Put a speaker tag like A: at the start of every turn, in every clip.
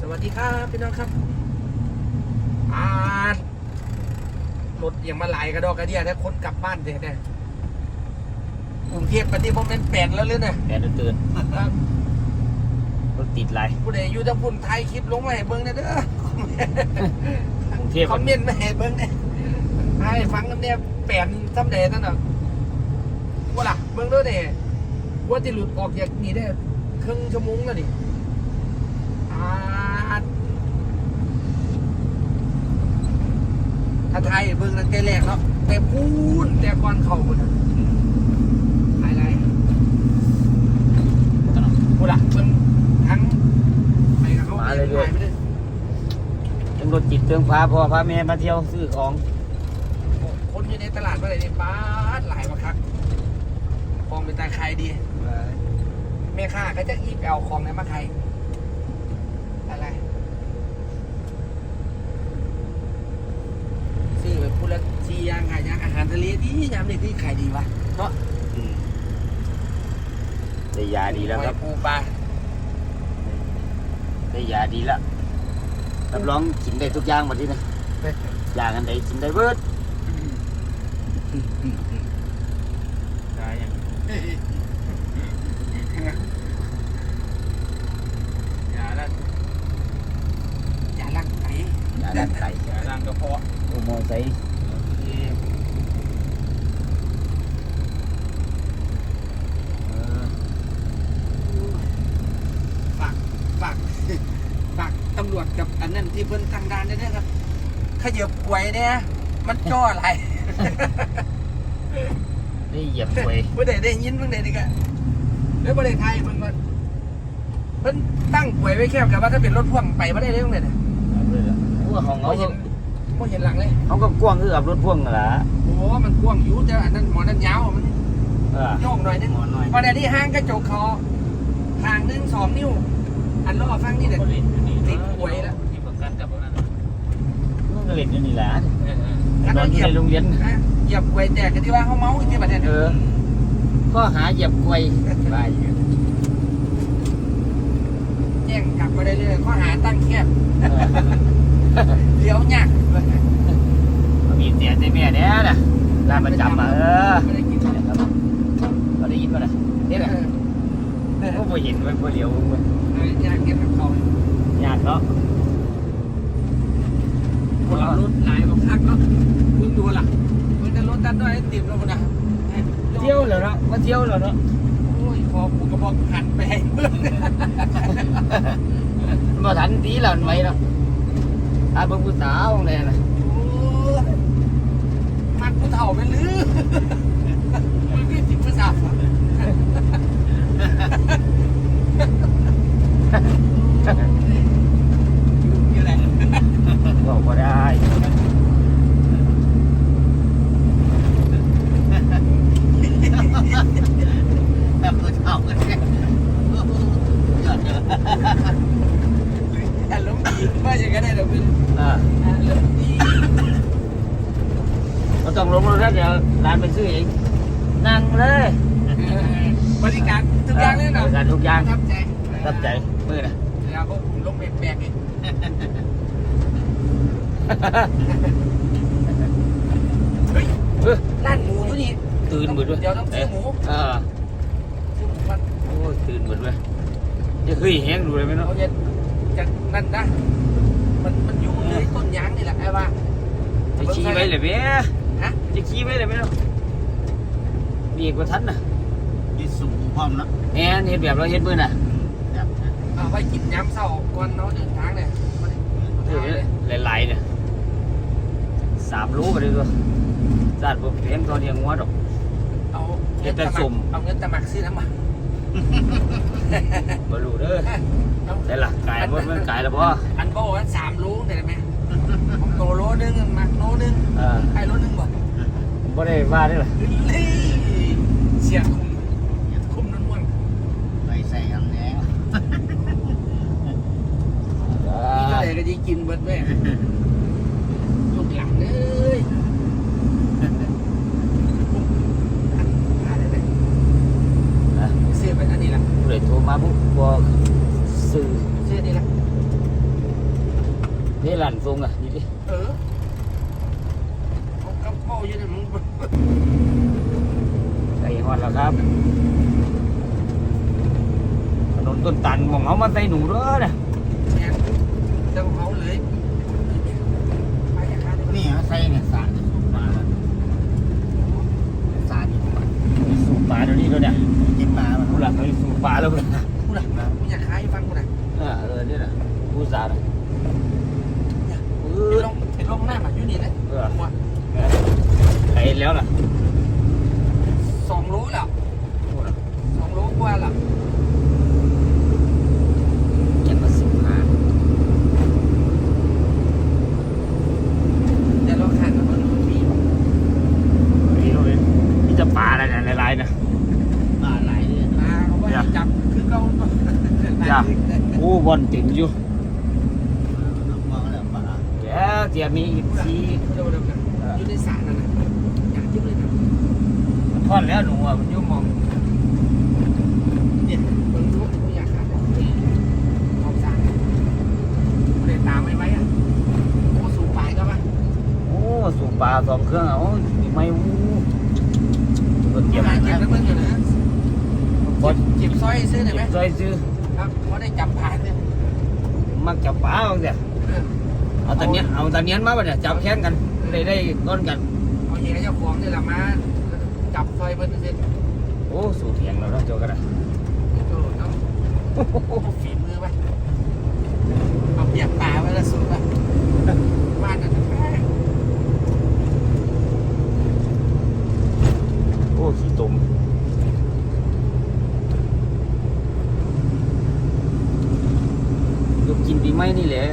A: สวัสดีครับพี่น้องครับอ่ารถยังมาหลายกระดอกกระเดียนะคนกลับบ้านเด็เนี่ยกรุงเทพปฏิบัติเป็นแปดแล้วเลยเนี่ย
B: แดดตื่นรถติดไร
A: ผู้ใดอยู่ทางพุ่นไทยคลิปลงมาให้เบิ้งนะเด้อก
B: รุงเทพ
A: คอมเมนต์มาให้เบิ้งเนี่ยให้ฟังกันเนี่ยแปดซ้ำเดนั่นน่ะว่าล่ะเบิ้งด้วยเนี่ยว่าที่หลุดออกจากนี่ได้ครึ่งชั่วโมงแล้วนี่อ่า ถ้าไทยเบิ่งตั้งแต่แรกเนาะแต่พูนแต่ก่อนเข้าหมดหายไรพูดละเบิ่งทั้งไปกับเขาไปไปไม่ได้
B: ทั้งรถจิตเตืองฟ้าพ่อพาแม่มาเที่ยวซื้อของ
A: คนอยู่ในตลาดเมื่อไหร่นี่ป้าดหลายมาคักของเป็นตาใครดี แม่ค้าก็จะอีบเอาของไหนมาใคร อะไรซื้อไปพูดแล้วชียางขายยางอาหารทะเลดียามนี้ที่ขายดีวะเนาะ
B: อืมได้ยาดีแล้วครับ
A: หอยปูปลา
B: ได้ยาดีแล้วรับรองกินได้ทุกอย่างหมดที่นะอย่างอันไหนกินได้เบิด ได้ยัง
A: อย่าละอย่าลังไก่
B: ยาด้านไก่
A: อย่าลังกระเพาะ
B: โอ้โมไซค์เออ
A: ฝากฝากฝากตำรวจกับอันนั้นที่เพิ่นตั้งด่านได้ด้วยครับขยับไว้เนี่ยมันจ่ออะไร
B: ได้เหยียบกล้วย
A: เมื่อใดได้ยินเมื่อใดนี่กะแล้วเมื่อใดไทยเพิ่นก่อนเพิ่นตั้งกล้วยไว้แคบกับว่าถ้าเป็นรถพ่วงไปไม่ได้เรื่องเลยนะ
B: เอาเลยล่ะพ วกของ
A: เขา
B: เขา
A: เห็นเขาเห็นหลังเลย
B: เขาก็กว้างคือกับรถพ่วงนั่นล่ะ
A: โอ้มันกว้างอยู่แต่อันนั้นหมอนั้นยาวมัน
B: เออ
A: โยกหน่อยนึง
B: หมอน้อย
A: พอได้ที่ห้างกระจกคอทางหนึ่งสองนิ้ว อันล้อฟังนี่เด็ดติดหวยแล้ว
B: ที่ประกันกับนั้นมันก็เล่นอยู่นี่แหละ
A: อัน
B: นอ
A: นั้นน
B: อ
A: เห
B: ยู่
A: ยียบ
B: ในโรงเรียน
A: นะเหยียบหวยแตกกันที่ว่าเขาเมาอีกที่ประเทศ
B: เออข้อหาเหยียบกล้วยไปอยู่
A: แย่งกลับมาได้เลยข้อหาตั้งแคบ
B: เออ
A: เลี้ยวยาก
B: มันมีเสียใจแม่เนี่ยนะร้านประจำอะเออ
A: ไม่ได้กิน
B: เนี่ยครับเราได้ยินป่ะนะนี่แหละ
A: เออ
B: ก็บ่เห็นไว้บ่เหลียวเว้ย
A: เออยากเก็บกับเขา
B: ญาติเนาะ
A: คนรถหลายบอกคักเนาะมึงดูล่ะมึงจะรถดันด้วยให้ติดแล้วมันนะ
B: เที่ยวแล้วเนาะมาเที่ยวแล้วเนาะ
A: โอ้ยพอกูกระบอกหันไปให้เพื่อน
B: มาทันตีหลันไว้เนาะ อาเบิ่งผู้สาวแน่น่ะ
A: มันผู้เฒ่าไปลือมึงก็ติผู้สาวอยู่ไหน
B: บอกบ่ได้
C: แบบผู้เฒ่ากันเนี่ยยอดเยอะ
A: อารมณ์ดีว่าอย่างนั้น ได้เดี๋ยวเป็น
B: อ่า
A: อารมณ์ดี
B: บ่ต้องลงรถแล้วเดี๋ยวร้านไปซื้อเองนั่งเลย
A: บริการทุกอย่างเลยเนาะ
B: บริการทุกอย่าง
A: ประทับใจ
B: ประทับใจมือน่ะ
A: แล้วก็ผมลงแบกๆอีกเฮ้ย
B: เออ
A: ร้านหมูตัวนี้
B: ตื่นหมดด้วย
A: เดี๋ยวต้องซื้อหมู
B: เออ
A: ซื้อหมูมัน
B: โอ้ยตื่นหมดเลยจะเคยแห้งดูเลยไหมเนาะ
A: เอาเย็นจากนั่นนะ มันมันอยู่เลยต้นยางนี่แหละไอ้ว่า
B: จะขี่ไปเลยเว้ย
A: ฮะ
B: จะขี่ไปเลยไหมเนาะมีอีกว่าทันน่ะ
C: ยืดสูงพร้อมนะ
B: แอนเห็นแบบเราเห็นมือน่ะ
C: แบบ
A: เอาไว้กินย้ำเศร้าก่อนเนาะเดินทางเนี่ย
B: เออหลายๆเนี่ยสามโลไปเลยตัวสาดผมเลี้ยงตัวเดียวงัวดอก
A: เอา
B: เฮ็ดแต่สุ่ม
A: เอาเงินตะหมักซื้อน้ำมัน
B: บรูเด้อ
A: เอา
B: ได้ละกายบ่มันกายแล้วบ่
A: อันโบว่าสามโลได้ไหมของโตโลนึงหมักโลนึง
B: เออ
A: ไอ้โลนึงบ่
B: บ่ได้ว่าได้ล่ะ
A: นี่เสียคุมคุมนุ่นวล
C: ไปใส่อันแดง
A: มีเท่าไหร่ก็จะกินเบิดแม่ลูกหลังเลยอะไรเนี่ย
B: นะ
A: เสื้อเป็นอันนี้ละ
B: ผู้ใดโทรมาปุ๊บบ่ซื้อ
A: เสื้อนี่ละ
B: นี่หลานทรงอะนี่ดิ
A: เออเอากระเป๋าอยู่เนี่ยมึง
B: ใส่ฮอดแล้วครับถนนต้นตันมองเอามาใส่หนูเด้อเนี่ย
A: แม่งจะเอาเลยไปอย่างนั้น
C: นี่เขาใส่เนี่ยสารมาสารนี่มา
B: สูบปลาเดี๋ยวนี้แล้วเนี่ย
C: กินมามัน
B: ผู้หลักเลยสูบปลาแล้วพุ่นน่ะ
A: กูน่ะกูอยากขายให้ฟังกูน่ะ
B: เออเออนี่น่ะผู้สาวน่ะเอ
A: เป็น
B: อ
A: ลงเป็นลงหน้ามาอยู่นี่นะ
B: เออ
A: หัว
B: ไอ้แล้วล่ะ
A: สองโลแล้ว
B: พูดน่ะ ท
A: อ
B: ดแล้วหนูอะมันอยุ่มอง
A: เนี่ยมึงรู้กูอยากขายของเอาสระไม่ได้ตามไม่ไหมอะโอ้สูงไปก็มา
B: โอ้สูบปลาสองเครื่องอะโอ้ยไม่อู้ก็เตรียม
A: หา
B: นะ
A: เก็บแล้วมึงอยู่นะ
B: พอ
A: เก็บสร้อยซื้อได้ไหม
B: ซอยซื้อ
A: ครับเพราะได้จับผ่านเนี่ย
B: มักจับปลาบางเดียเอาตะเนียนเอาตะเนียนมาบ่เนี่ยจับแข่งกันได้ได้ก้อนกัน
A: เอาเฮียเจ้าของนี่แหละมา จับสร้อยเพิ่นเสร็จ
B: โอ้สูเถียงแล้วเนาะเจ้ากันนะ
A: โอ้น้ำฝีมือไปเอาเปียกปลาไว้ละสุดไปบ้านนั่นน่ะ
B: โอ้ขี้ตุ่มยกกินปีใหม่นี่แหละ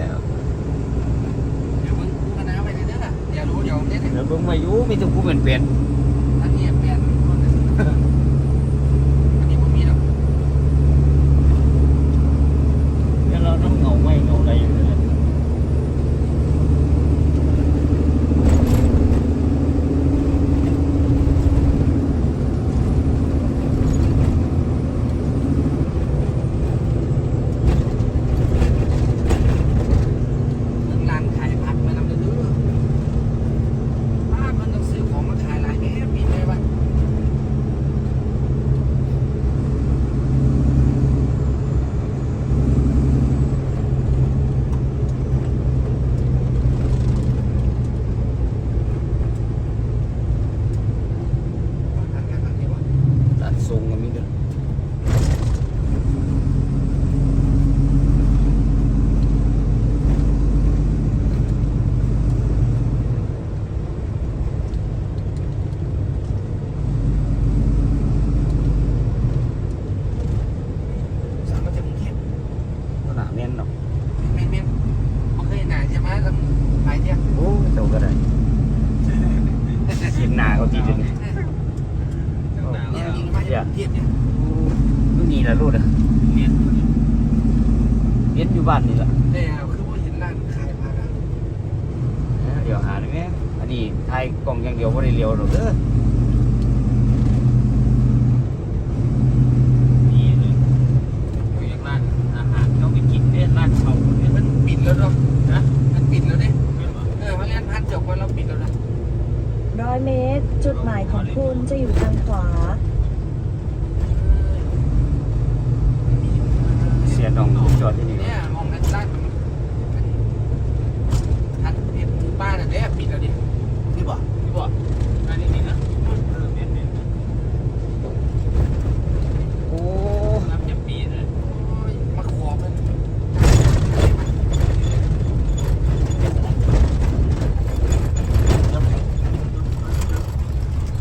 A: เดี๋ยวมึงกูกันนะไปเรื่อยๆเดี๋ยวรู้เดี๋ยวเนี่ย
B: แล้วเบิ่งมาอยู่มีแต่ผู้เป็นเป็น
A: อันนี้เปลี่ยนคนนึงอันนี้ผมมีแล้ว
B: แล้วเราต้องเงาไม่เงาอะไรอยู่เลย
A: ร้านขายผักมานำเรื่อยๆบ้านมันต้องซื้อของมาขายหลายแม่ปีไหมวะ
B: ตัดทรงก็มีด้วยก็หนาแน่นเนาะโอ้เจ้าก็ได้ เสียงหนาเขาตีจนนี่นี่แหละรูดอะเรียนเรียนอยู่บ้านนี่แหละเดี๋ยวหาได้ไหมอันนี้ถ่ายกล่องอย่างเดียวไม่ได้เลี้ยวหรอกเด้อนี่เลยอยู่อย่างร้านอาหารต้องไปกินเนี่ยร้านเขาเนี่ยมันนะ
D: ร้อยเมตร จุดหมายของคุณจะอยู่ทางขวา
B: เสียดองจอดทัน
A: เห็นบ้านอันเนี้ยปิดแล้วดิ
C: นี่บ่
A: พี่บอกอันนี้นี่นะ
B: โอ้
A: น้ำจะปีเลยมาขอบมัน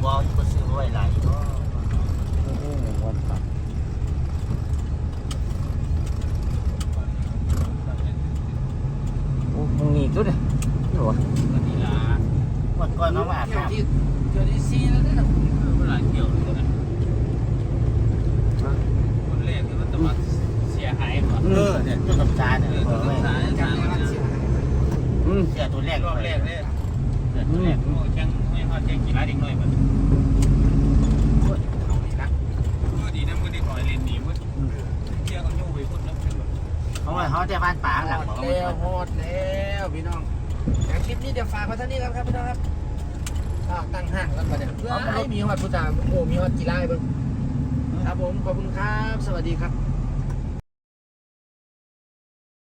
C: วอลก็ซื้อไว้หลายก็
B: โหวัดป่าโอ้มึงหนีตัวเนี่ยนี่หรอ
A: นี่ล่ะ
C: วันก่อนน้องมาอาบ
A: เที่ยว
C: น้ำ
A: ที่เที่ยวที่ ซีแล้วเนี่ยนะ
E: เวลาเกี่ยวเลยนะคนแรกที่มันจะมาเสียหายก่อน
C: เออเนี่ยจุดกับจานเนี่ย
E: ต้
C: อ
E: อง
C: ไว้
E: สาย
A: การ
E: สา
A: นร้านเสียหาย
C: เสียตัวแรก
E: รอบแรกเลย
C: เสียตัวแรก
E: โอ้แข่งไม่พอแข่งกีฬาเด็กน้อยมัน
A: เอานี่นะ
E: เออดีนะมึงได้ถอยเลนดีมึงเสียวก็ยู่ไปพุ่น
C: เพราว่าเขาจะบ้านป่าหลัง
A: อด
C: บอก
A: แล้ว
C: ว่า
A: ฮอดแล้วพี่น้องอย่คลิปนี้เดี๋ยวฝากไว้เท่านี้กันครับพี่น้องครับ ฝากตั้งห้างแล้วก็เนี่ยเพื่อให้มีฮอดผู้ตามโอ้มีฮอดกีฬาให้เบิ่งครับผมขอบคุณครับ สวัสดีครับ